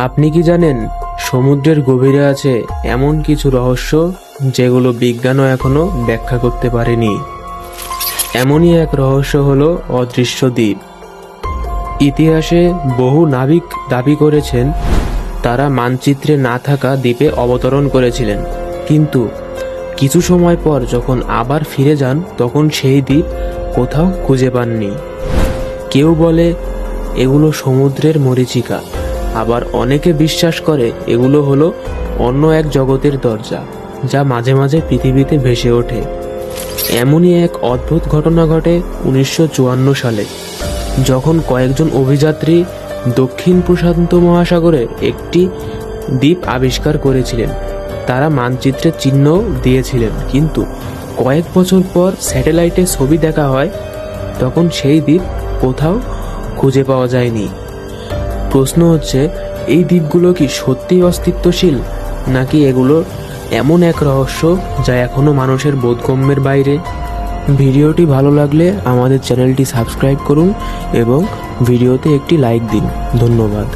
আপনি কি জানেন, সমুদ্রের গভীরে আছে এমন কিছু রহস্য যেগুলো বিজ্ঞানও এখনও ব্যাখ্যা করতে পারেনি? এমনই এক রহস্য হলো অদৃশ্য দ্বীপ। ইতিহাসে বহু নাবিক দাবি করেছেন, তারা মানচিত্রে না থাকা দ্বীপে অবতরণ করেছিলেন। কিন্তু কিছু সময় পর যখন আবার ফিরে যান, তখন সেই দ্বীপ কোথাও খুঁজে পাননি। কেউ বলে, এগুলো সমুদ্রের মরীচিকা। আবার অনেকে বিশ্বাস করে এগুলো হলো অন্য এক জগতের দরজা, যা মাঝে মাঝে পৃথিবীতে ভেসে ওঠে। এমনই এক অদ্ভুত ঘটনা ঘটে উনিশশো চুয়ান্ন সালে, যখন কয়েকজন অভিযাত্রী দক্ষিণ প্রশান্ত মহাসাগরে একটি দ্বীপ আবিষ্কার করেছিলেন। তারা মানচিত্রের চিহ্ন দিয়েছিলেন, কিন্তু কয়েক বছর পর স্যাটেলাইটে ছবি দেখা হয়, তখন সেই দ্বীপ কোথাও খুঁজে পাওয়া যায়নি। প্রশ্ন হচ্ছে, এই দ্বীপগুলো কি সত্যিই অস্তিত্বশীল? নাকি এগুলো এমন এক রহস্য যা এখনও মানুষের বোধগম্যের বাইরে? ভিডিওটি ভালো লাগলে আমাদের চ্যানেলটি সাবস্ক্রাইব করুন এবং ভিডিওতে একটি লাইক দিন। ধন্যবাদ।